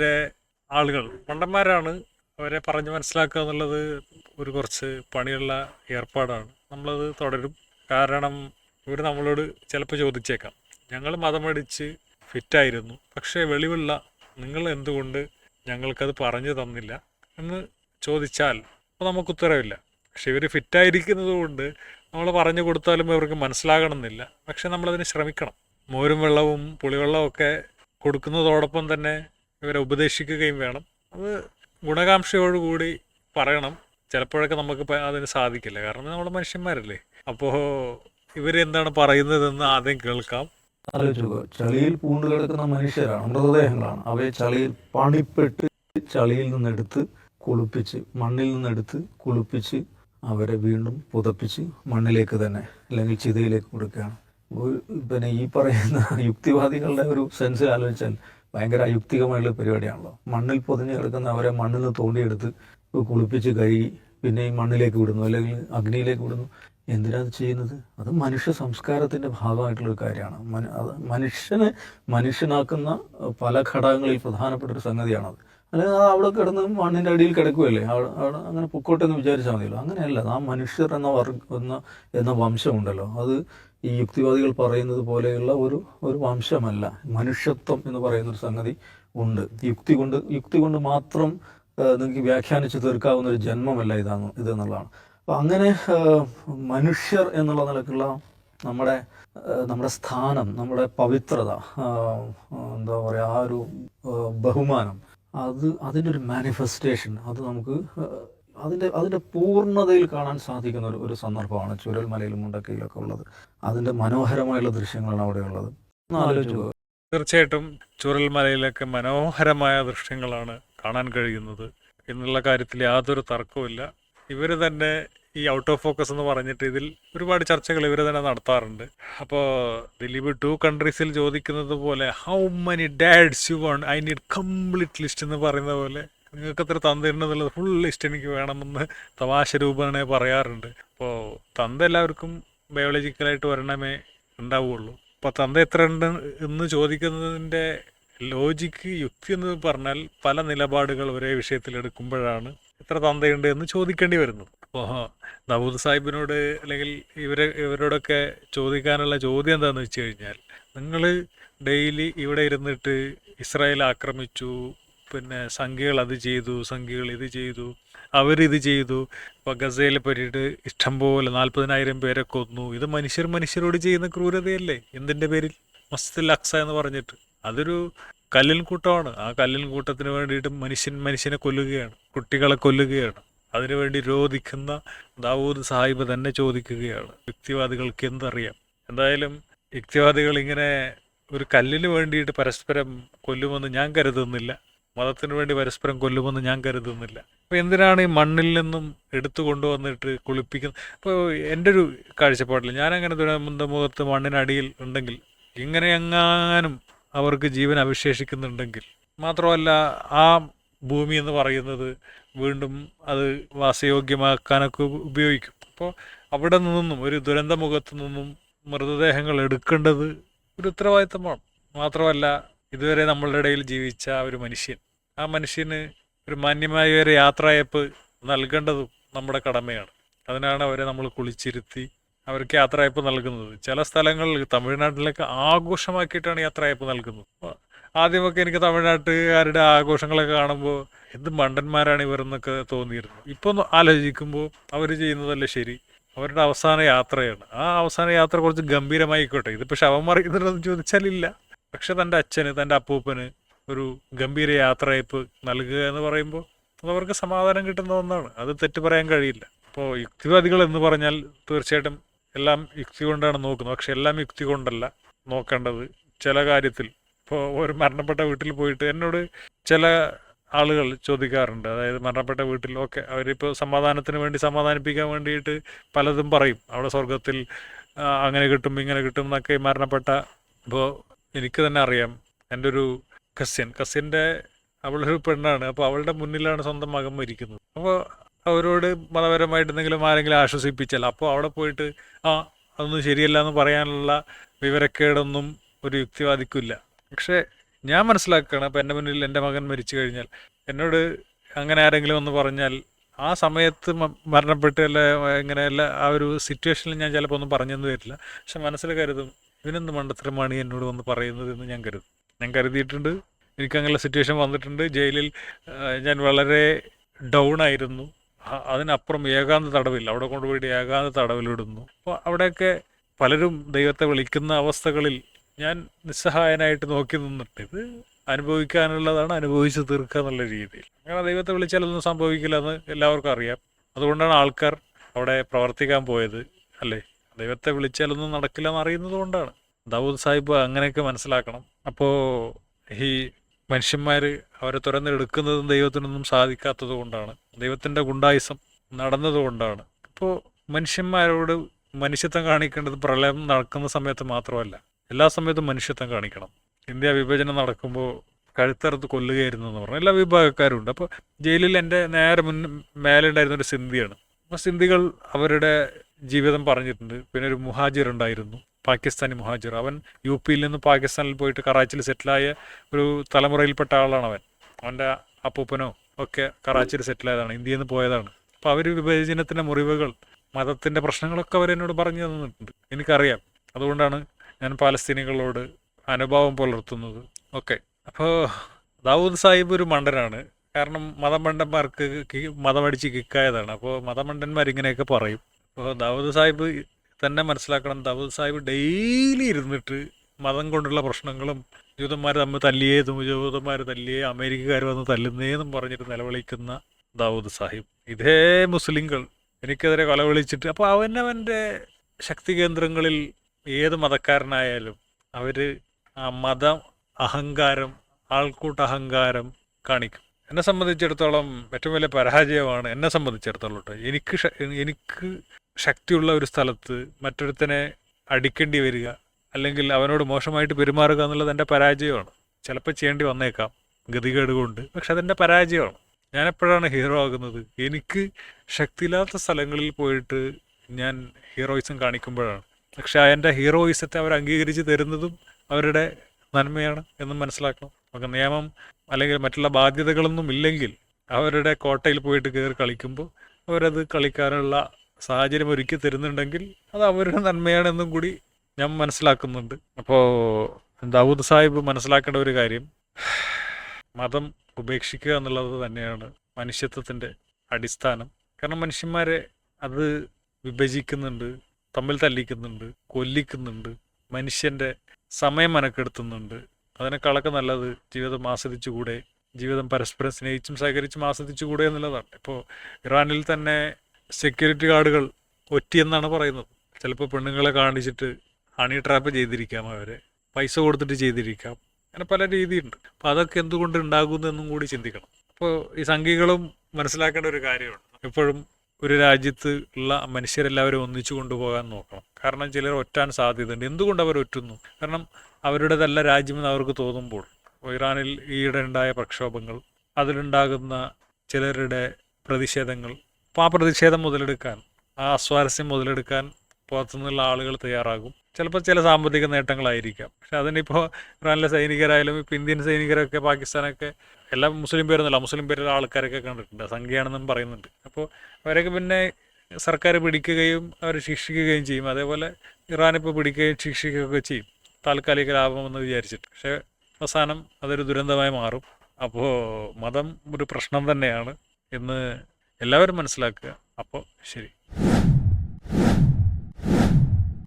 ഇതിന്റെ ആളുകൾ. പണ്ടന്മാരാണ് അവരെ പറഞ്ഞ് മനസ്സിലാക്കുക എന്നുള്ളത് ഒരു കുറച്ച് പണിയുള്ള ഏർപ്പാടാണ്. നമ്മളത് തുടരും. കാരണം ഇവർ നമ്മളോട് ചിലപ്പോൾ ചോദിച്ചേക്കാം. ഞങ്ങൾ മതമടിച്ച് ഫിറ്റായിരുന്നു. പക്ഷേ വെളിവുള്ള നിങ്ങൾ എന്തുകൊണ്ട് ഞങ്ങൾക്കത് പറഞ്ഞു തന്നില്ല എന്ന് ചോദിച്ചാൽ അപ്പോൾ നമുക്ക് ഉത്തരവില്ല. പക്ഷെ ഇവർ ഫിറ്റായിരിക്കുന്നത് കൊണ്ട് നമ്മൾ പറഞ്ഞു കൊടുത്താലും ഇവർക്ക് മനസ്സിലാകണമെന്നില്ല. പക്ഷെ നമ്മളതിന് ശ്രമിക്കണം. മോരും വെള്ളവും പുളിവെള്ളവും ഒക്കെ കൊടുക്കുന്നതോടൊപ്പം തന്നെ ഇവരെ ഉപദേശിക്കുകയും വേണം. അത് ഗുണകാംക്ഷയോടുകൂടി പറയണം. ചിലപ്പോഴൊക്കെ നമുക്ക് അതിന് സാധിക്കില്ല. കാരണം നമ്മൾ മനുഷ്യന്മാരല്ലേ? അപ്പോൾ ഇവരെന്താണ് പറയുന്നതെന്ന് ആദ്യം കേൾക്കാം. ചളിയിൽ പൂണ്ട് കിടക്കുന്ന മനുഷ്യരാണ് മൃതദേഹങ്ങളാണ് അവയെ ചളിയിൽ പണിപ്പെട്ട് ചളിയിൽ നിന്നെടുത്ത് കുളിപ്പിച്ച് മണ്ണിൽ നിന്നെടുത്ത് കുളിപ്പിച്ച് അവരെ വീണ്ടും പുതപ്പിച്ച് മണ്ണിലേക്ക് തന്നെ അല്ലെങ്കിൽ ചിതയിലേക്ക് കൊടുക്കുകയാണ്. പിന്നെ ഈ പറയുന്ന യുക്തിവാദികളുടെ ഒരു സെൻസിൽ ആലോചിച്ചാൽ ഭയങ്കര അയുക്തികമായുള്ള പരിപാടിയാണല്ലോ. മണ്ണിൽ പൊതിഞ്ഞ് കിടക്കുന്ന അവരെ മണ്ണിൽ നിന്ന് തോണ്ടിയെടുത്ത് കുളിപ്പിച്ച് കഴുകി പിന്നെ ഈ മണ്ണിലേക്ക് വിടുന്നു അല്ലെങ്കിൽ അഗ്നിയിലേക്ക് വിടുന്നു. എന്തിനാ അത് ചെയ്യുന്നത്? അത് മനുഷ്യ സംസ്കാരത്തിന്റെ ഭാഗമായിട്ടുള്ളൊരു കാര്യമാണ്. അത് മനുഷ്യനെ മനുഷ്യനാക്കുന്ന പല ഘടകങ്ങളിൽ പ്രധാനപ്പെട്ട ഒരു സംഗതിയാണത്. അല്ലെങ്കിൽ അത് അവിടെ കിടന്ന് മണ്ണിന്റെ അടിയിൽ കിടക്കുകയല്ലേ? അവിടെ അവിടെ അങ്ങനെ പൊക്കോട്ടെ എന്ന് വിചാരിച്ചാൽ മതിയല്ലോ. അങ്ങനെയല്ല. ആ മനുഷ്യർ എന്ന വർഗ എന്ന എന്ന വംശമുണ്ടല്ലോ. അത് ഈ യുക്തിവാദികൾ പറയുന്നത് പോലെയുള്ള ഒരു ഒരു വംശമല്ല. മനുഷ്യത്വം എന്ന് പറയുന്ന ഒരു സംഗതി ഉണ്ട്. യുക്തി കൊണ്ട് യുക്തി കൊണ്ട് മാത്രം നിങ്ങൾക്ക് വ്യാഖ്യാനിച്ച് തീർക്കാവുന്ന ഒരു ജന്മമല്ല ഇതാണ് ഇതെന്നുള്ളതാണ്. അപ്പം അങ്ങനെ മനുഷ്യർ എന്നുള്ള നിലക്കുള്ള നമ്മുടെ നമ്മുടെ സ്ഥാനം നമ്മുടെ പവിത്രത എന്താ പറയുക ആ ഒരു ബഹുമാനം അത് അതിന്റെ ഒരു മാനിഫെസ്റ്റേഷൻ അത് നമുക്ക് അതിന്റെ അതിന്റെ പൂർണതയിൽ കാണാൻ സാധിക്കുന്ന ഒരു ഒരു സന്ദർഭമാണ് ചുരൽമലയിലും മുണ്ടക്കയിലൊക്കെ ഉള്ളത്. അതിന്റെ മനോഹരമായുള്ള ദൃശ്യങ്ങളാണ് അവിടെ ഉള്ളത് തീർച്ചയായിട്ടും ചുരൽ തീർച്ചയായിട്ടും ചുരൽമലയിലൊക്കെ മനോഹരമായ ദൃശ്യങ്ങളാണ് കാണാൻ കഴിയുന്നത് എന്നുള്ള കാര്യത്തിൽ യാതൊരു തർക്കവുമില്ല ഇവർ തന്നെ ഈ ഔട്ട് ഓഫ് ഫോക്കസ് എന്ന് പറഞ്ഞിട്ട് ഇതിൽ ഒരുപാട് ചർച്ചകൾ ഇവർ തന്നെ നടത്താറുണ്ട്. അപ്പോൾ ദിലീപ് ടു കൺട്രീസിൽ ചോദിക്കുന്നത് പോലെ how many dads you want I need complete list എന്ന് പറയുന്ന പോലെ നിങ്ങൾക്ക് എത്ര തന്നിരുന്നതുള്ളത് ഫുൾ ലിസ്റ്റ് എനിക്ക് വേണമെന്ന് തമാശ രൂപേണ പറയാറുണ്ട്. അപ്പോൾ തന്ത എല്ലാവർക്കും ബയോളജിക്കലായിട്ട് വരണമേ ഉണ്ടാവുകയുള്ളൂ അപ്പോൾ തന്ത എത്ര ഉണ്ട് എന്ന് ചോദിക്കുന്നതിന്റെ ലോജിക്ക് യുക്തി എന്ന് പറഞ്ഞാൽ പല നിലപാടുകൾ ഒരേ വിഷയത്തിൽ എടുക്കുമ്പോഴാണ് എത്ര തന്തയുണ്ട് എന്ന് ചോദിക്കേണ്ടി വരുന്നത്. അപ്പോൾ ദാവൂദ് സാഹിബിനോട് അല്ലെങ്കിൽ ഇവരെ ഇവരോടൊക്കെ ചോദിക്കാനുള്ള ചോദ്യം എന്താണെന്ന് വെച്ച് കഴിഞ്ഞാൽ നിങ്ങൾ ഡെയിലി ഇവിടെ ഇരുന്നിട്ട് ഇസ്രായേൽ ആക്രമിച്ചു പിന്നെ സംഖ്യകൾ അത് ചെയ്തു സംഖ്യകൾ ഇത് ചെയ്തു അവരിത് ചെയ്തു. ഇപ്പോൾ ഗസയിൽ പറ്റിയിട്ട് ഇഷ്ടംപോലെ നാൽപ്പതിനായിരം പേരെ കൊന്നു. ഇത് മനുഷ്യർ മനുഷ്യരോട് ചെയ്യുന്ന ക്രൂരതയല്ലേ? എന്തിന്റെ പേരിൽ? മസ്തിൽ അക്സ എന്ന് പറഞ്ഞിട്ട്. അതൊരു കല്ലിൻ കൂട്ടമാണ് ആ കല്ലിൻ കൂട്ടത്തിന് വേണ്ടിയിട്ട് മനുഷ്യൻ മനുഷ്യനെ കൊല്ലുകയാണ്. കുട്ടികളെ കൊല്ലുകയാണ്. അതിനുവേണ്ടി രോധിക്കുന്ന ദാവൂദ് സാഹിബ് തന്നെ ചോദിക്കുകയാണ്. വ്യക്തിവാദികൾക്ക് എന്തറിയാം? എന്തായാലും വ്യക്തിവാദികൾ ഇങ്ങനെ ഒരു കല്ലിന് വേണ്ടിയിട്ട് പരസ്പരം കൊല്ലുമെന്ന് ഞാൻ കരുതുന്നില്ല. മതത്തിന് വേണ്ടി പരസ്പരം കൊല്ലുമെന്ന് ഞാൻ കരുതുന്നില്ല. അപ്പോൾ എന്തിനാണ് ഈ മണ്ണിൽ നിന്നും എടുത്തു കൊണ്ടുവന്നിട്ട് കുളിപ്പിക്കുന്നത് അപ്പോൾ എന്റെ ഒരു കാഴ്ചപ്പാടിൽ ഞാനങ്ങനെ ദുരന്ത മുഖത്ത് മണ്ണിനടിയിൽ ഉണ്ടെങ്കിൽ ഇങ്ങനെ എങ്ങാനും അവർക്ക് ജീവൻ അവശേഷിക്കുന്നുണ്ടെങ്കിൽ മാത്രമല്ല ആ ഭൂമി എന്ന് പറയുന്നത് വീണ്ടും അത് വാസയോഗ്യമാക്കാനൊക്കെ ഉപയോഗിക്കും. അപ്പോൾ അവിടെ നിന്നും ഒരു ദുരന്ത മുഖത്ത് നിന്നും മൃതദേഹങ്ങൾ എടുക്കേണ്ടത് ഒരു ഉത്തരവാദിത്തമാണ്. മാത്രമല്ല ഇതുവരെ നമ്മളുടെ ഇടയിൽ ജീവിച്ച ഒരു മനുഷ്യൻ ആ മനുഷ്യന് ഒരു മാന്യമായ ഒരു യാത്രയപ്പ് നൽകേണ്ടതും നമ്മുടെ കടമയാണ്. അതിനാണ് അവരെ നമ്മൾ കുളിച്ചിരുത്തി അവർക്ക് യാത്രയപ്പ് നൽകുന്നത്. ചില സ്ഥലങ്ങളിൽ തമിഴ്നാട്ടിലൊക്കെ ആഘോഷമാക്കിയിട്ടാണ് യാത്രയപ്പ് നൽകുന്നത്. ആദ്യമൊക്കെ എനിക്ക് തമിഴ്നാട്ടുകാരുടെ ആഘോഷങ്ങളൊക്കെ കാണുമ്പോൾ എന്ത് മണ്ടന്മാരാണ് ഇവരെന്നൊക്കെ തോന്നിയിരുന്നു. ഇപ്പോൾ ആലോചിക്കുമ്പോൾ അവർ ചെയ്യുന്നതല്ലേ ശരി. അവരുടെ അവസാന യാത്രയാണ്. ആ അവസാന യാത്ര കുറച്ച് ഗംഭീരമായിക്കോട്ടെ. ഇതിപ്പോൾ ശവം മറിയുന്നുണ്ടെന്ന് ചോദിച്ചാലില്ല. പക്ഷെ തന്റെ അച്ഛന് തന്റെ അപ്പൂപ്പന് ഒരു ഗംഭീര യാത്രയപ്പ് നൽകുക എന്ന് പറയുമ്പോൾ അതവർക്ക് സമാധാനം കിട്ടുന്ന ഒന്നാണ്. അത് തെറ്റ് പറയാൻ കഴിയില്ല. അപ്പോൾ യുക്തിവാദികൾ എന്ന് പറഞ്ഞാൽ തീർച്ചയായിട്ടും എല്ലാം യുക്തി കൊണ്ടാണ് നോക്കുന്നത്. പക്ഷെ എല്ലാം യുക്തി കൊണ്ടല്ല നോക്കേണ്ടത് ചില കാര്യത്തിൽ. ഇപ്പോൾ ഒരു മരണപ്പെട്ട വീട്ടിൽ പോയിട്ട് എന്നോട് ചില ആളുകൾ ചോദിക്കാറുണ്ട്. അതായത് മരണപ്പെട്ട വീട്ടിൽ ഒക്കെ അവരിപ്പോൾ സമാധാനത്തിന് വേണ്ടി സമാധാനിപ്പിക്കാൻ വേണ്ടിയിട്ട് പലതും പറയും. അവിടെ സ്വർഗത്തിൽ അങ്ങനെ കിട്ടും ഇങ്ങനെ കിട്ടും എന്നൊക്കെ മരണപ്പെട്ട ഇപ്പോൾ എനിക്ക് തന്നെ അറിയാം. എന്റെ ഒരു കസിൻ. കസിന്റെ അവളൊരു പെണ്ണാണ്. അപ്പോൾ അവളുടെ മുന്നിലാണ് സ്വന്തം മകൻ മരിക്കുന്നത്. അപ്പോൾ അവരോട് മതപരമായിട്ട് എന്തെങ്കിലും ആരെങ്കിലും ആശ്വസിപ്പിച്ചാൽ അപ്പോൾ അവിടെ പോയിട്ട് ആ അതൊന്നും ശരിയല്ല എന്ന് പറയാനുള്ള വിവരക്കേടൊന്നും ഒരു യുക്തിവാദിക്കില്ല പക്ഷേ ഞാൻ മനസ്സിലാക്കുകയാണ് അപ്പോൾ എന്റെ മുന്നിൽ എന്റെ മകൻ മരിച്ചു കഴിഞ്ഞാൽ എന്നോട് അങ്ങനെ ആരെങ്കിലും ഒന്ന് പറഞ്ഞാൽ ആ സമയത്ത് മരണപ്പെട്ട് അല്ല ആ ഒരു സിറ്റുവേഷനിൽ ഞാൻ ചിലപ്പോൾ ഒന്നും പറഞ്ഞെന്ന് വരില്ല. പക്ഷെ മനസ്സിൽ കരുതും ഇവനെന്ത് മണ്ടത്തരമാണ് എന്നോട് വന്ന് പറയുന്നത് എന്ന് ഞാൻ കരുതും. ഞാൻ കരുതിയിട്ടുണ്ട്. എനിക്ക് അങ്ങനെയുള്ള സിറ്റുവേഷൻ വന്നിട്ടുണ്ട്. ജയിലിൽ ഞാൻ വളരെ ഡൗൺ ആയിരുന്നു. അതിനപ്പുറം ഏകാന്ത തടവിൽ അവിടെ കൊണ്ടുപോയിട്ട് ഏകാന്ത തടവിലിടുന്നു. അപ്പോൾ അവിടെയൊക്കെ പലരും ദൈവത്തെ വിളിക്കുന്ന അവസ്ഥകളിൽ ഞാൻ നിസ്സഹായനായിട്ട് നോക്കി നിന്നിട്ട് ഇത് അനുഭവിക്കാനുള്ളതാണ് അനുഭവിച്ച് തീർക്കുക എന്നുള്ള രീതിയിൽ. അങ്ങനെ ദൈവത്തെ വിളിച്ചാലൊന്നും സംഭവിക്കില്ല എന്ന് എല്ലാവർക്കും അറിയാം. അതുകൊണ്ടാണ് ആൾക്കാർ അവിടെ പ്രവർത്തിക്കാൻ പോയത്. അല്ലേ? ദൈവത്തെ വിളിച്ചാലൊന്നും നടക്കില്ല എന്ന് അറിയുന്നത് കൊണ്ടാണ്. ദാവൂദ് സാഹിബ് അങ്ങനെയൊക്കെ മനസ്സിലാക്കണം. അപ്പോൾ ഈ മനുഷ്യന്മാർ അവരെ തുറന്നെടുക്കുന്നതും ദൈവത്തിനൊന്നും സാധിക്കാത്തത് കൊണ്ടാണ്. ദൈവത്തിന്റെ ഗുണ്ടായുസം നടന്നതുകൊണ്ടാണ് അപ്പോൾ മനുഷ്യന്മാരോട് മനുഷ്യത്വം കാണിക്കേണ്ടത് പ്രളയം നടക്കുന്ന സമയത്ത് മാത്രമല്ല എല്ലാ സമയത്തും മനുഷ്യത്വം കാണിക്കണം. ഇന്ത്യ വിഭജനം നടക്കുമ്പോൾ കഴുത്തറുത്ത് കൊല്ലുകയായിരുന്നു എന്ന് പറഞ്ഞു എല്ലാ വിഭാഗക്കാരും ഉണ്ട് അപ്പോൾ ജയിലിൽ എന്റെ നേരെ മുൻ മേലെ ഉണ്ടായിരുന്ന ഒരു സിന്ധിയാണ്. ആ സിന്ധികൾ അവരുടെ ജീവിതം പറഞ്ഞിട്ടുണ്ട്. പിന്നെ ഒരു മുഹാജിർ ഉണ്ടായിരുന്നു പാകിസ്ഥാനി മുഹാജിർ. അവൻ യു പിയിൽ നിന്ന് പാകിസ്ഥാനിൽ പോയിട്ട് കറാച്ചിയിൽ സെറ്റിലായ ഒരു തലമുറയിൽപ്പെട്ട ആളാണ് അവൻ. അവന്റെ അപ്പൂപ്പനോ ഒക്കെ കറാച്ചിയിൽ സെറ്റിലായതാണ് ഇന്ത്യയിൽ നിന്ന് പോയതാണ്. അപ്പോൾ അവർ വിഭജനത്തിന്റെ മുറിവുകൾ മതത്തിന്റെ പ്രശ്നങ്ങളൊക്കെ അവർ എന്നോട് പറഞ്ഞു തന്നിട്ടുണ്ട് എനിക്കറിയാം. അതുകൊണ്ടാണ് ഞാൻ പാലസ്തീനികളോട് അനുഭാവം പുലർത്തുന്നത് ഓക്കെ അപ്പോൾ ദാവൂദ് സാഹിബ് ഒരു മണ്ടനാണ്. കാരണം മതമണ്ടന്മാർക്ക് മതമടിച്ച് കിക്കായതാണ്. അപ്പോൾ മതമണ്ടന്മാർ ഇങ്ങനെയൊക്കെ പറയും. അപ്പോൾ ദാവൂദ് സാഹിബ് തന്നെ മനസ്സിലാക്കണം. ദാവൂദ് സാഹിബ് ഡെയിലി ഇരുന്നിട്ട് മതം കൊണ്ടുള്ള പ്രശ്നങ്ങളും ജൂതന്മാർ തമ്മിൽ തല്ലിയേ ജൂതന്മാർ തല്ലിയേ അമേരിക്കക്കാർ വന്ന് തല്ലുന്നേന്നും പറഞ്ഞിട്ട് നിലവിളിക്കുന്ന ദാവൂദ് സാഹിബ്. ഇതേ മുസ്ലിങ്ങൾ എനിക്കെതിരെ കൊല വിളിച്ചിട്ട് അപ്പോൾ അവനവന്റെ ശക്തി കേന്ദ്രങ്ങളിൽ ഏത് മതക്കാരനായാലും അവർ ആ മതം അഹങ്കാരം ആൾക്കൂട്ട അഹങ്കാരം കാണിക്കും. എന്നെ സംബന്ധിച്ചിടത്തോളം ഏറ്റവും വലിയ പരാജയമാണ് എന്നെ സംബന്ധിച്ചിടത്തോളം എനിക്ക് എനിക്ക് ശക്തിയുള്ള ഒരു സ്ഥലത്ത് മറ്റൊരുത്തനെ അടിക്കേണ്ടി വരിക അല്ലെങ്കിൽ അവനോട് മോശമായിട്ട് പെരുമാറുക എന്നുള്ളത് എന്റെ പരാജയമാണ്. ചിലപ്പോൾ ചെയ്യേണ്ടി വന്നേക്കാം ഗതികേട് കൊണ്ട് പക്ഷെ അതെന്റെ പരാജയമാണ്. ഞാൻ എപ്പോഴാണ് ഹീറോ ആകുന്നത്? എനിക്ക് ശക്തിയില്ലാത്ത സ്ഥലങ്ങളിൽ പോയിട്ട് ഞാൻ ഹീറോയിസം കാണിക്കുമ്പോഴാണ്. പക്ഷെ എന്റെ ഹീറോയിസത്തെ അവർ അംഗീകരിച്ച് തരുന്നതും അവരുടെ നന്മയാണ് എന്നും മനസ്സിലാക്കണം. നമുക്ക് നിയമം അല്ലെങ്കിൽ മറ്റുള്ള ബാധ്യതകളൊന്നും ഇല്ലെങ്കിൽ അവരുടെ കോട്ടയിൽ പോയിട്ട് കയറി കളിക്കുമ്പോൾ അവരത് കളിക്കാനുള്ള സാഹചര്യം ഒരുക്കി തരുന്നുണ്ടെങ്കിൽ അത് അവരുടെ നന്മയാണെന്നും കൂടി ഞാൻ മനസ്സിലാക്കുന്നുണ്ട്. അപ്പോൾ ദാവൂദ് സാഹിബ് മനസ്സിലാക്കേണ്ട ഒരു കാര്യം മതം ഉപേക്ഷിക്കുക എന്നുള്ളത് തന്നെയാണ് മനുഷ്യത്വത്തിന്റെ അടിസ്ഥാനം. കാരണം മനുഷ്യന്മാരെ അത് വിഭജിക്കുന്നുണ്ട് തമ്മിൽ തല്ലിക്കുന്നുണ്ട് കൊല്ലിക്കുന്നുണ്ട് മനുഷ്യന്റെ സമയം മനക്കെടുത്തുന്നുണ്ട്. അതിനേക്കാളൊക്കെ നല്ലത് ജീവിതം ആസ്വദിച്ചുകൂടെ? ജീവിതം പരസ്പരം സ്നേഹിച്ചും സഹകരിച്ചും ആസ്വദിച്ചുകൂടെ എന്നുള്ളതാണ്. ഇപ്പോൾ ഇറാനിൽ തന്നെ സെക്യൂരിറ്റി ഗാർഡുകൾ ഒറ്റിയെന്നാണ് പറയുന്നത്. ചിലപ്പോൾ പെണ്ണുങ്ങളെ കാണിച്ചിട്ട് ഹണി ട്രാപ്പ് ചെയ്തിരിക്കാം അവരെ. പൈസ കൊടുത്തിട്ട് ചെയ്തിരിക്കാം. അങ്ങനെ പല രീതിയുണ്ട്. അപ്പോൾ അതൊക്കെ എന്തുകൊണ്ട് ഉണ്ടാകുന്നതെന്നും കൂടി ചിന്തിക്കണം. അപ്പോൾ ഈ സംഘികളും മനസ്സിലാക്കേണ്ട ഒരു കാര്യമാണ്. എപ്പോഴും ഒരു രാജ്യത്ത് ഉള്ള മനുഷ്യരെല്ലാവരും ഒന്നിച്ചു കൊണ്ടുപോകാൻ നോക്കണം. കാരണം ചിലർ ഒറ്റാൻ സാധ്യതയുണ്ട്. എന്തുകൊണ്ട് അവർ ഒറ്റുന്നു? കാരണം അവരുടേതല്ല രാജ്യമെന്ന് അവർക്ക് തോന്നുമ്പോൾ ഇറാനിൽ ഈയിടെ ഉണ്ടായ പ്രക്ഷോഭങ്ങൾ അതിലുണ്ടാകുന്ന ചിലരുടെ പ്രതിഷേധങ്ങൾ അപ്പോൾ ആ പ്രതിഷേധം മുതലെടുക്കാൻ ആ അസ്വാരസ്യം മുതലെടുക്കാൻ പുറത്തുനിന്നുള്ള ആളുകൾ തയ്യാറാകും. ചിലപ്പോൾ ചില സാമ്പത്തിക നേട്ടങ്ങളായിരിക്കാം. പക്ഷെ അതിനിപ്പോൾ ഇറാനിലെ സൈനികരായാലും ഇപ്പോൾ ഇന്ത്യൻ സൈനികരൊക്കെ പാകിസ്ഥാനൊക്കെ എല്ലാ മുസ്ലിം പേരൊന്നുമല്ല മുസ്ലിം പേരുള്ള ആൾക്കാരൊക്കെ കണ്ടിട്ടുണ്ട് സംഖ്യയാണെന്നും പറയുന്നുണ്ട്. അപ്പോൾ അവരൊക്കെ പിന്നെ സർക്കാർ പിടിക്കുകയും അവരെ ശിക്ഷിക്കുകയും ചെയ്യും. അതേപോലെ ഇറാൻ ഇപ്പോൾ പിടിക്കുകയും ശിക്ഷിക്കുകയൊക്കെ ചെയ്യും. താൽക്കാലിക ലാഭമെന്ന് വിചാരിച്ചിട്ട്. പക്ഷേ അവസാനം അതൊരു ദുരന്തമായി മാറും. അപ്പോൾ മതം ഒരു പ്രശ്നം തന്നെയാണ് എന്ന് എല്ലാവരും മനസ്സിലാക്കുക. അപ്പോൾ ശരി.